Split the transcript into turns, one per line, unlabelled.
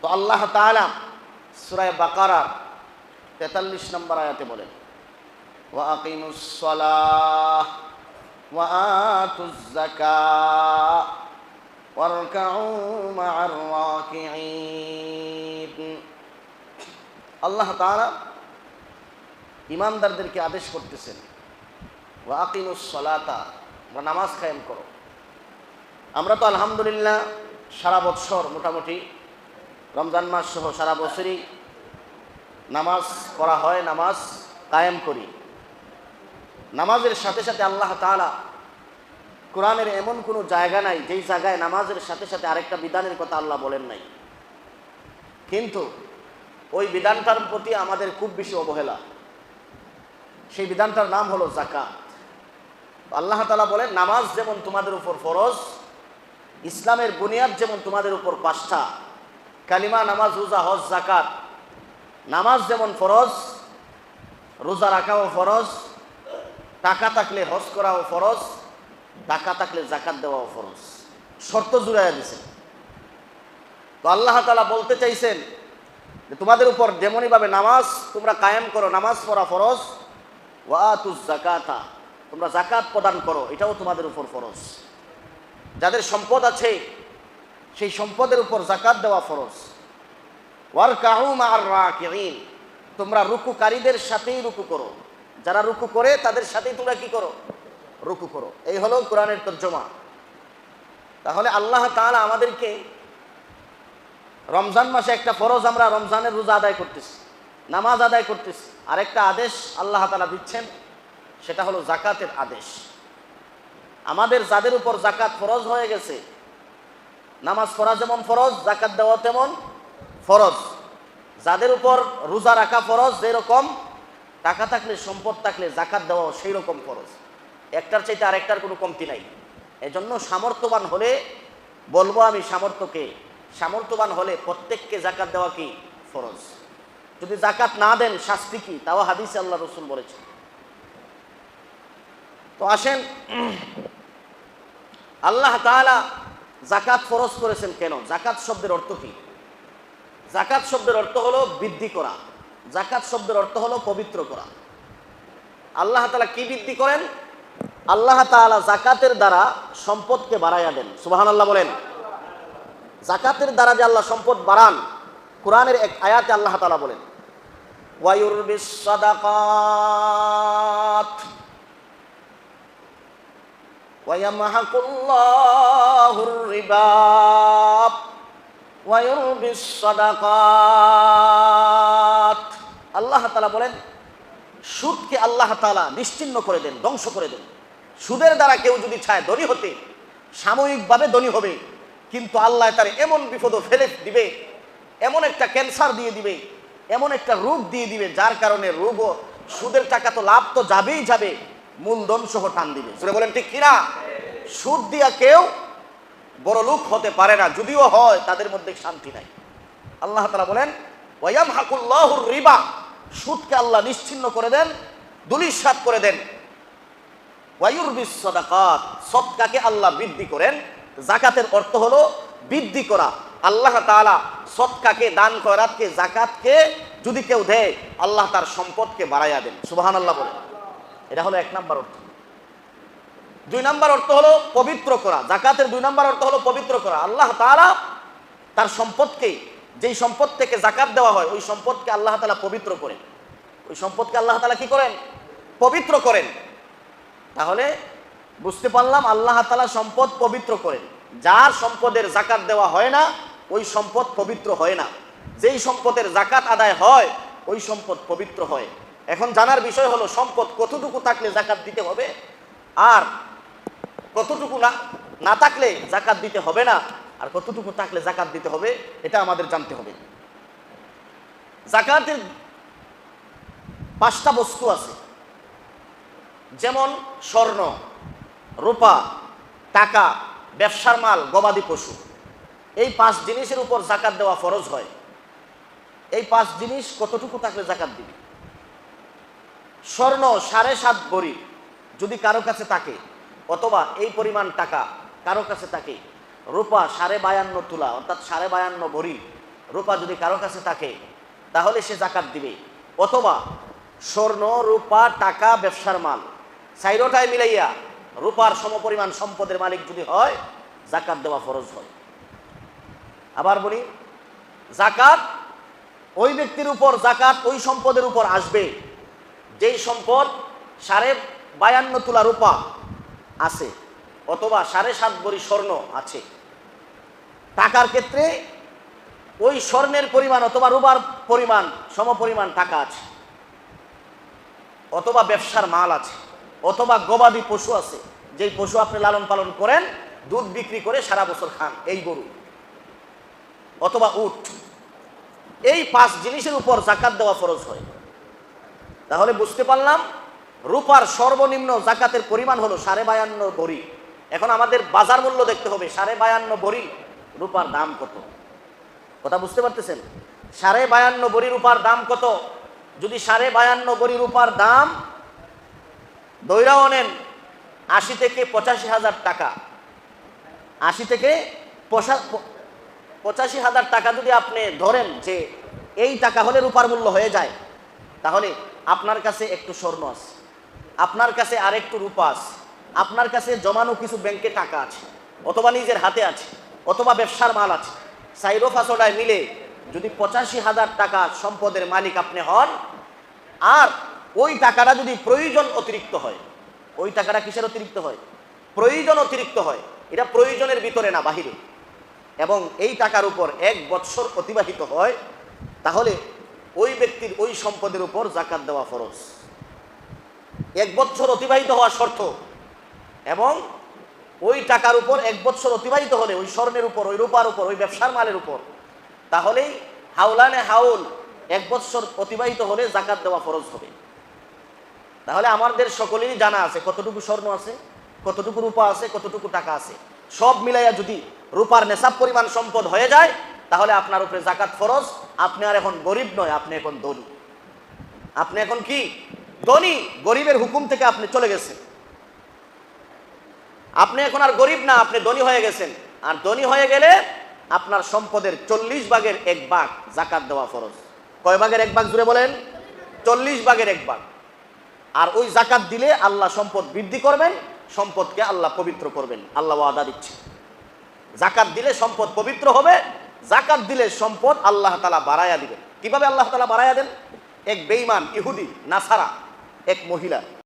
তো আল্লাহ তাআলা সূরা বাকারা তেতাল্লিশ নম্বর আয়াতে বলেন আল্লাহ তাআলা ইমানদারদেরকে আদেশ করতেছেন, ওয়া আকিমুস বা নামাজ কায়েম করো। আমরা তো আলহামদুলিল্লাহ সারা বৎসর মোটামুটি রমজান মাস সহ সারা বছরই নামাজ পড়া হয়, নামাজ কায়েম করি। নামাজের সাথে সাথে আল্লাহ তাআলা কোরআনের এমন কোনো জায়গা নাই, যেই জায়গায় নামাজের সাথে সাথে আরেকটা বিধানের কথা আল্লাহ বলেন নাই। কিন্তু ওই বিধানটার প্রতি আমাদের খুব বেশি অবহেলা। সেই বিধানটার নাম হলো জাকাত আল্লাহ তালা বলেন, নামাজ যেমন তোমাদের উপর ফরজ, ইসলামের বুনিয়াদ যেমন তোমাদের উপর পাঁচটা কালিমা, নামাজ, রোজা, হজ জাকাত নামাজ যেমন ফরজ, রোজা রাখাও ফরজ, টাকা থাকলে হজ করাও ফরজ, টাকা থাকলে জাকাত দেওয়াও ফরজ। শর্ত জুড়াইয়া দিছেন। তো আল্লাহ তালা বলতে চাইছেন যে তোমাদের উপর যেমনইভাবে নামাজ তোমরা কায়েম করো, নামাজ পড়া ফরজ, ওয়া ওয়াতুস জাকাতা তোমরা জাকাত প্রদান করো, এটাও তোমাদের উপর ফরজ। যাদের সম্পদ আছে সেই সম্পদের উপর জাকাত দেওয়া ফরজ। ওয়ার কাহুম আর তোমরা রুকুকারীদের সাথেই রুকু করো। যারা রুকু করে, তাদের সাথেই তোমরা কি করো? রুকু করো। এই হলো কোরআনের তর্জমা। তাহলে আল্লাহ তাআলা আমাদেরকে রমজান মাসে একটা ফরজ আমরা রমজানের রোজা আদায় করতেছি, নামাজ আদায় করতেছি। আরেকটা আদেশ আল্লাহ তালা দিচ্ছেন, সেটা হলো জাকাতের আদেশ। আমাদের যাদের উপর জাকাত ফরজ হয়ে গেছে নামাজ পড়া যেমন ফরজ জাকাত দেওয়া তেমন ফরজ। যাদের উপর রোজা রাখা ফরজ, যেরকম টাকা থাকলে, সম্পদ থাকলে জাকাত দেওয়াও সেই রকম ফরজ। একটার চাইতে আরেকটার কোনো কমতি নাই। এজন্য সামর্থ্যবান হলে বলব আমি সামর্থ্যকে, সামর্থ্যবান হলে প্রত্যেককে জাকাত দেওয়া কি? ফরজ। যদি জাকাত না দেন, শাস্তি কি? তাও হাদিসে আল্লাহ রসুল বলেছেন। তো আসেন, আল্লাহ তাআলা জাকাত ফরজ করেছেন কেন? জাকাত শব্দের অর্থ কি? জাকাত শব্দের অর্থ হলো বৃদ্ধি করা। জাকাত শব্দের অর্থ হলো পবিত্র করা। আল্লাহ তালা কি বৃদ্ধি করেন? আল্লাহ তালা জাকাতের দ্বারা সম্পদকে বাড়াইয়া দেন। সুবাহান আল্লাহ বলেন। জাকাতের দ্বারা যে আল্লাহ সম্পদ বাড়ান, কোরআনের এক আয়াতে আল্লাহ তালা বলেন ওয়ায়ুর বিশ্বাদাকাত ওয়াইয়ামাহাকুল্লাহুর الله الربا ويربي الصدقات আল্লাহ তাআলা বলেন সুদকে আল্লাহ তাআলা নিশ্চিন্ন করে দেন ধ্বংস করে দেন সুদের দ্বারা কেউ যদি চায় ধনী হতে সাময়িকভাবে ধনী হবে কিন্তু আল্লাহ তার এমন বিপদ ফেলে দিবে এমন একটা ক্যান্সার দিয়ে দিবে এমন একটা রোগ দিয়ে দিবে যার কারণে রোগও সুদের টাকা তো লাভ তো যাবেই যাবে মূলধন সহ টান দিবে সুরে বলেন ঠিক কিনা সুদ দিয়া কেউ বড় লোক হতে পারে না, যদিও হয়, তাদের মধ্যে শান্তি নাই। আল্লাহ তালা বলেন ওয়াম হাকুল্লাহুর রিবা সুদকে আল্লাহ নিশ্চিন্ন করে দেন, দুলিশাত করে দেন। ওয়ায়ুর বিশ্বদাকাত সৎকাকে আল্লাহ বৃদ্ধি করেন। জাকাতের অর্থ হলো বৃদ্ধি করা। আল্লাহ তাআলা সৎকাকে দান করাতকে জাকাতকে যদি কেউ দেয়, আল্লাহ তার সম্পদকে বাড়াইয়া দেন। সুবাহান আল্লাহ বলেন। এটা হলো এক নাম্বার অর্থ। দুই নাম্বার অর্থ হলো পবিত্র করা। জাকাতের দুই নাম্বার অর্থ হলো পবিত্র করা। আল্লাহ তালা তার সম্পদকে, যেই সম্পদ থেকে জাকাত দেওয়া হয়, ওই সম্পদকে আল্লাহ তাআলা পবিত্র করেন। ওই সম্পদকে আল্লাহ তালা কি করেন? পবিত্র করেন। তাহলে বুঝতে পারলাম আল্লাহ তালা সম্পদ পবিত্র করেন। যার সম্পদের জাকাত দেওয়া হয় না, ওই সম্পদ পবিত্র হয় না। যেই সম্পদের জাকাত আদায় হয়, ওই সম্পদ পবিত্র হয়। এখন জানার বিষয় হলো, সম্পদ কতটুকু থাকলে জাকাত দিতে হবে? আর কতটুকু না না থাকলে জাকাত দিতে হবে না, আর কতটুকু থাকলে জাকাত দিতে হবে, এটা আমাদের জানতে হবে। জাকাতের পাঁচটা বস্তু আছে। যেমন স্বর্ণ, রূপা, টাকা, ব্যবসার মাল, গবাদি পশু। এই পাঁচ জিনিসের উপর জাকাত দেওয়া ফরজ হয়। এই পাঁচ জিনিস কতটুকু থাকলে জাকাত দিবে? স্বর্ণ সাড়ে সাত ভরি যদি কারও কাছে থাকে অথবা এই পরিমাণ টাকা কারও কাছে থাকে। রূপা সাড়ে বায়ান্ন তুলা, অর্থাৎ সাড়ে বায়ান্ন ভরি। রূপা যদি কারও কাছে থাকে, তাহলে সে জাকাত দিবে। অথবা স্বর্ণ, রূপা, টাকা, ব্যবসার মাল। সাইরোটায় মিলাইয়া রূপার সমপরিমাণ সম্পদের মালিক যদি হয়, জাকাত দেওয়া ফরজ হয়। আবার বলি, জাকাত ওই ব্যক্তির উপর, জাকাত ওই সম্পদের উপর আসবে। যেই সম্পদ সাড়ে বায়ান্ন তোলা রূপা আছে, অথবা সাড়ে সাত বড়ি স্বর্ণ আছে। টাকার ক্ষেত্রে ওই স্বর্ণের পরিমাণ অথবা রূপার পরিমাণ, সমপরিমাণ টাকা আছে। অথবা ব্যবসার মাল আছে, অথবা গবাদি পশু আছে, যেই পশু আপনি লালন পালন করেন, দুধ বিক্রি করে সারা বছর খান এই গরু। অথবা উট। এই পাঁচ জিনিসের উপর জাকাত দেওয়া ফরজ হয়। তাহলে বুঝতে পারলাম রূপার সর্বনিম্ন জাকাতের পরিমাণ হলো সাড়ে বায়ান্ন বড়ি। এখন আমাদের বাজার মূল্য দেখতে হবে, সাড়ে বায়ান্ন বড়ি রূপার দাম কত? কথা বুঝতে পারতেছেন? সাড়ে বায়ান্ন বড়ি রূপার দাম কত? যদি সাড়ে বায়ান্ন বড়ি রূপার দাম, দৈরাও নেন আশি থেকে পঁচাশি হাজার টাকা। আশি থেকে পঁচা- পঁচাশি হাজার টাকা যদি আপনি ধরেন যে এই টাকা হলে রূপার মূল্য হয়ে যায়, তাহলে আপনার কাছে একটু স্বর্ণ আছে। আপনার কাছে আরেকটু রূপা আপনার কাছে জমানো কিছু ব্যাংকে টাকা আছে, অথবা নিজের হাতে আছে, অথবা ব্যবসার মাল আছে। সাইরো ফাসোডায় মিলে যদি পঁচাশি হাজার টাকা সম্পদের মালিক আপনি হন, আর ওই টাকাটা যদি প্রয়োজন অতিরিক্ত হয়, ওই টাকাটা কিসের অতিরিক্ত হয়? প্রয়োজন অতিরিক্ত হয়। এটা প্রয়োজনের ভিতরে না, বাহিরে। এবং এই টাকার উপর এক বৎসর অতিবাহিত হয়, তাহলে ওই ব্যক্তির ওই সম্পদের উপর জাকাত দেওয়া ফরজ। এক বৎসর অতিবাহিত হওয়া শর্ত। এবং ওই টাকার উপর এক বৎসর অতিবাহিত হলে, ওই স্বর্ণের উপর, ওই রূপার উপর, ওই ব্যবসার মালের উপর, তাহলেই হাউলানে হাউল এক বৎসর অতিবাহিত হলে জাকাত দেওয়া ফরজ হবে। তাহলে আমাদের সকলেরই জানা আছে কতটুকু স্বর্ণ আছে, কতটুকু রূপা আছে, কতটুকু টাকা আছে। সব মিলাইয়া যদি রূপার নেশাব পরিমাণ সম্পদ হয়ে যায়, তাহলে আপনার উপরে জাকাত ফরজ। আপনি আর এখন গরিব নয়, আপনি এখন ধনী। আপনি এখন কি? ধনী গরিবের হুকুম থেকে আপনি চলে গেছেন। আপনি এখন আর গরিব না, আপনি ধনী হয়ে গেছেন। আর ধনী হয়ে গেলে আপনার সম্পদের চল্লিশ ভাগের এক ভাগ জাকাত দেওয়া ফরজ। কয় ভাগের এক ভাগ জুড়ে বলেন? চল্লিশ ভাগের এক ভাগ। আর ওই জাকাত দিলে আল্লাহ সম্পদ বৃদ্ধি করবেন, সম্পদকে আল্লাহ পবিত্র করবেন। আল্লাহ ওয়াদা দিচ্ছে। জাকাত দিলে সম্পদ পবিত্র হবে, জাকাত দিলে সম্পদ আল্লাহ তালা বাড়াইয়া দিবেন। কীভাবে আল্লাহ তালা বাড়াইয়া দেন? এক বেইমান ইহুদি, নাসারা। এক মহিলা।